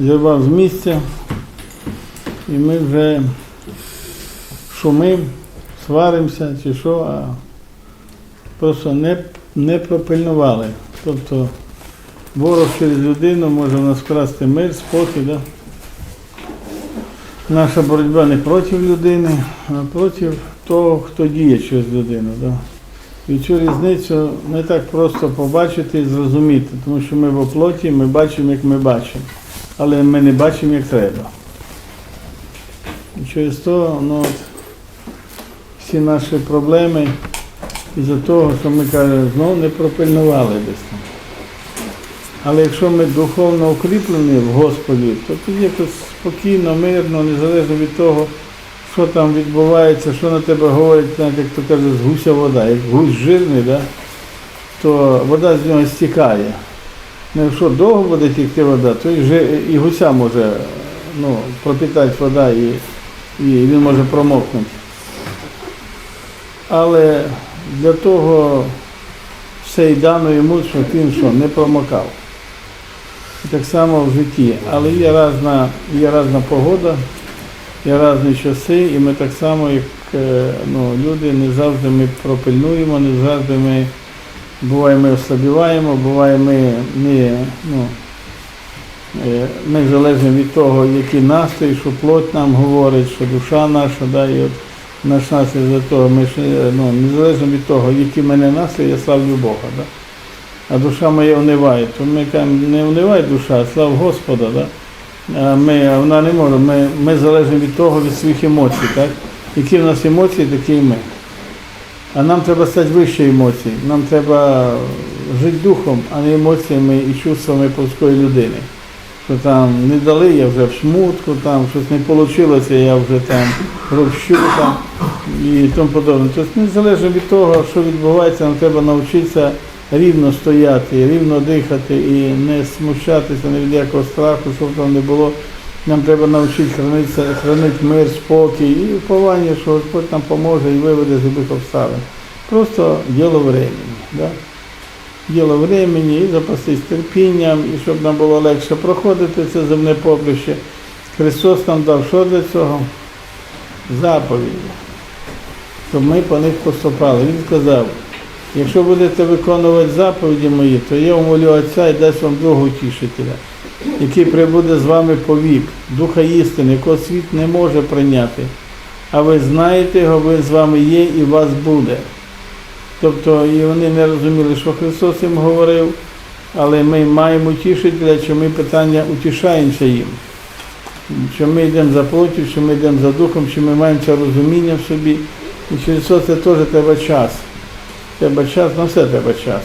зірвав з місця, і ми вже шумим, сваримося чи що, а просто не, не пропильнували. Тобто ворог через людину може в нас вкрасти мир, спокій. Да? Наша боротьба не проти людини, а проти того, хто діє через людину. Да? І цю різницю не так просто побачити і зрозуміти, тому що ми в оплоті, ми бачимо, як ми бачимо, але ми не бачимо, як треба. І через то ну, от, всі наші проблеми із-за того, що ми кажемо, знову не пропильнували десь там. Але якщо ми духовно укріплені в Господі, то тоді якось спокійно, мирно, незалежно від того, що там відбувається, що на тебе говорять, знаєте, як то каже, з гуся вода. Як гусь жирний, да, то вода з нього стікає. Ну, якщо довго буде тікти вода, то і, жи- і гуся може ну, пропітати вода і, і він може промокнути. Але для того все й дано він що, не промокав. І так само в житті. Але є різна, є різна погода, є різні часи, і ми так само, як е, ну, люди, не завжди ми пропильнуємо, не завжди ми буває ми ослабіваємо, буває ми, ми, ну, е, ми залежимо від того, який настрій, що плоть нам говорить, що душа наша, да, і от наш настрій за того, ми е, ну, незалежно від того, який в мене настрій, я славлю Бога. Да? А душа моя вниває, то ми кажемо, не внивай душа, а слав Господа. Да? А ми, вона не може, ми, ми залежимо від того, від своїх емоцій. Так? Які в нас емоції, такі і ми. А нам треба стати вище емоцій. Нам треба жити духом, а не емоціями і чувствами плоскої людини. Що там не дали, я вже в смутку, там щось не вийшло, я вже там ропщу там і тому подобне. Тобто незалежно від того, що відбувається, нам треба навчитися рівно стояти, рівно дихати і не смущатися ні від якого страху, щоб там не було. Нам треба навчити хранитися, хранити мир, спокій і уповання, що Господь нам поможе і виведе з любих обставин. Просто діло времени. Да? Діло времени і запастись терпінням, і щоб нам було легше проходити це земне поприще. Христос нам дав що для цього? Заповіді. Щоб ми по них поступали. Він сказав, якщо будете виконувати заповіді мої, то я умолю Отця і дасть вам другого тішителя який прибуде з вами повік, Духа істини, якого світ не може прийняти. А ви знаєте його, він з вами є і у вас буде. Тобто і вони не розуміли, що Христос їм говорив, але ми маємо тішителя, що ми питання утішаємося їм. Що ми йдемо за плоттю, що ми йдемо за духом, що ми маємо це розуміння в собі. І через це теж треба час. Треба час, на все треба час.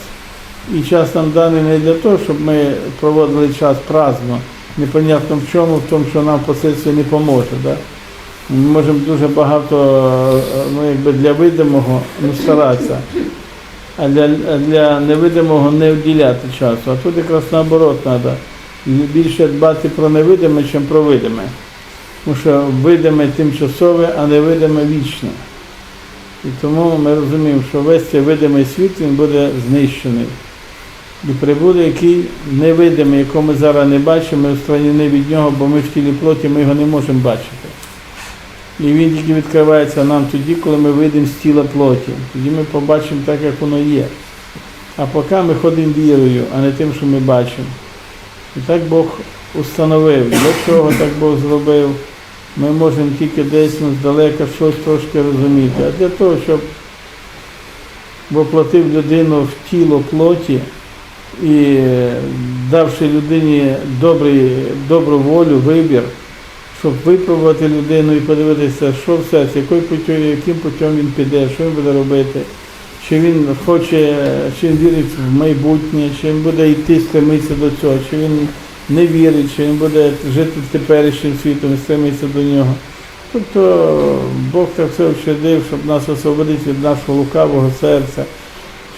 І час нам даний не для того, щоб ми проводили час праздно, непонятно в чому, в тому, що нам впоследствии не поможе. Да? Ми можемо дуже багато ну, якби для видимого ну, старатися, а для, для невидимого не вділяти часу. А тут якраз наоборот треба більше дбати про невидиме, ніж про видиме. Тому що видиме тимчасове, а невидиме вічне. І тому ми розуміємо, що весь цей видимий світ він буде знищений. І прибуде який невидимий, якого ми зараз не бачимо, ми устранені від нього, бо ми в тілі плоті, ми його не можемо бачити. І він тільки відкривається нам тоді, коли ми вийдемо з тіла плоті. Тоді ми побачимо так, як воно є. А поки ми ходимо вірою, а не тим, що ми бачимо. І так Бог установив. Для чого так Бог зробив? Ми можемо тільки десь ну, здалека щось трошки розуміти. А для того, щоб воплотив людину в тіло плоті і давши людині добрий, добру волю, вибір, щоб випробувати людину і подивитися, що в серці, якою путем, яким путем він піде, що він буде робити, чи він хоче, чи він вірить в майбутнє, чи він буде йти, стремитися до цього, чи він не вірить, чи він буде жити теперішнім світом і стремитися до нього. Тобто Бог так все вчинив, щоб нас освободити від нашого лукавого серця,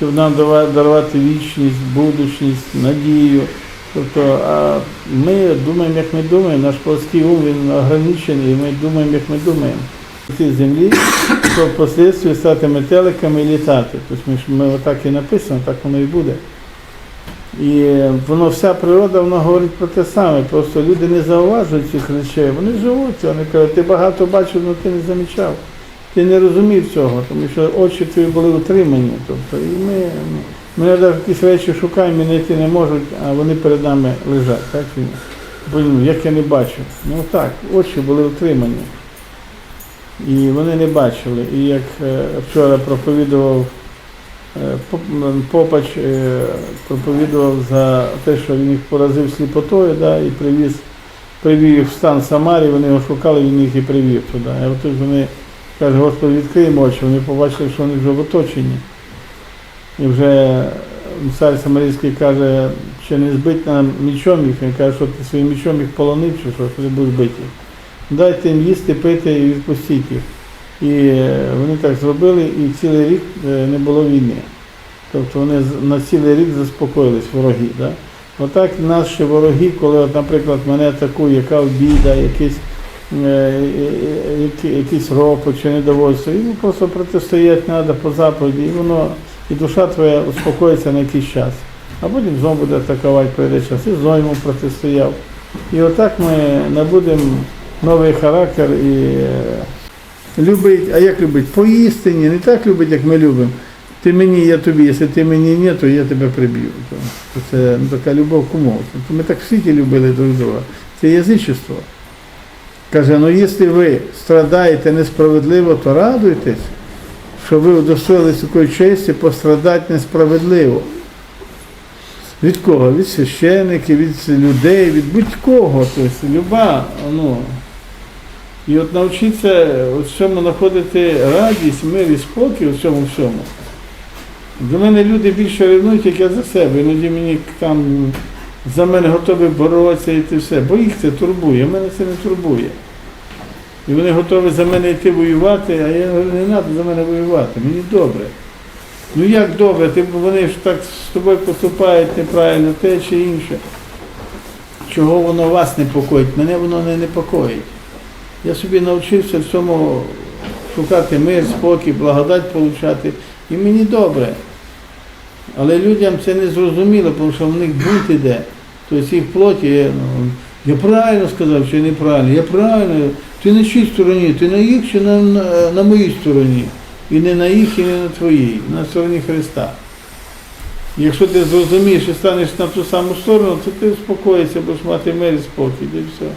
щоб нам дарувати вічність, будучність, надію. Тобто, а ми думаємо, як ми думаємо, наш плоский ум він ограничений, і ми думаємо, як ми думаємо. Ці землі, щоб впоследствии стати метеликами і літати. Тобто ми, ми отак і написано, так воно і буде. І воно вся природа вона говорить про те саме. Просто люди не зауважують цих речей. Вони живуть, вони кажуть, ти багато бачив, але ти не замічав. Ти не розумів цього, тому що очі твої були утримані. Тобто, і ми, ми якісь речі шукаємо і знайти не можуть, а вони перед нами лежать. Так? І, Блін, як я не бачу. Ну так, очі були утримані. І вони не бачили. І як е, вчора проповідував е, Попач, е, проповідував за те, що він їх поразив сліпотою, да, і привіз, привів їх в стан Самарії, вони його шукали, він їх і привів туди. І от вони каже, Господи, відкриємо очі, вони побачили, що вони вже в оточенні. І вже цар Самарійський каже, чи не збить нам мічом їх, він каже, що ти своїм мічом їх полонив, чи що, що ти будеш бити. Дайте їм їсти, пити і відпустіть їх. І вони так зробили, і цілий рік е, не було війни. Тобто вони на цілий рік заспокоїлись вороги. Да? Отак наші вороги, коли, от, наприклад, мене атакує яка біда, якийсь, який- якийсь ропот чи недовольство, йому просто протистояти треба по заповіді, і воно, і душа твоя успокоїться на якийсь час. А потім знову буде атакувати, прийде час, і знову йому протистояв. І отак ми набудемо новий характер і е, любить, а як любить? По істині, не так любить, як ми любимо. Ти мені, я тобі, якщо ти мені ні, то я тебе приб'ю. Це ну, така любов кумов. Ми так в світі любили друг друга. Це язичество. Каже, ну якщо ви страдаєте несправедливо, то радуйтесь, що ви удостоїлись такої честі пострадати несправедливо. Від кого? Від священиків, від людей, від будь-кого. Тобто, люба, ну, і от навчитися в цьому знаходити радість, мир і спокій у цьому всьому. До мене люди більше ревнують, як я за себе. Іноді мені там за мене готові боротися і все. Бо їх це турбує, мене це не турбує. І вони готові за мене йти воювати, а я говорю, не треба за мене воювати, мені добре. Ну як добре, ти, вони ж так з тобою поступають неправильно, те чи інше. Чого воно вас непокоїть? Мене воно не непокоїть. Я собі навчився в цьому шукати мир, спокій, благодать получати. І мені добре. Але людям це не зрозуміло, тому що в них бунт іде. Тобто їх плоті, я, ну, я правильно сказав, чи неправильно, я правильно, ти на чій стороні, ти на їх чи на, на, на моїй стороні. І не на їх, і не на твоїй, на стороні Христа. Якщо ти зрозумієш і станеш на ту саму сторону, то ти успокоїшся, будеш мати мир і спокій, і все.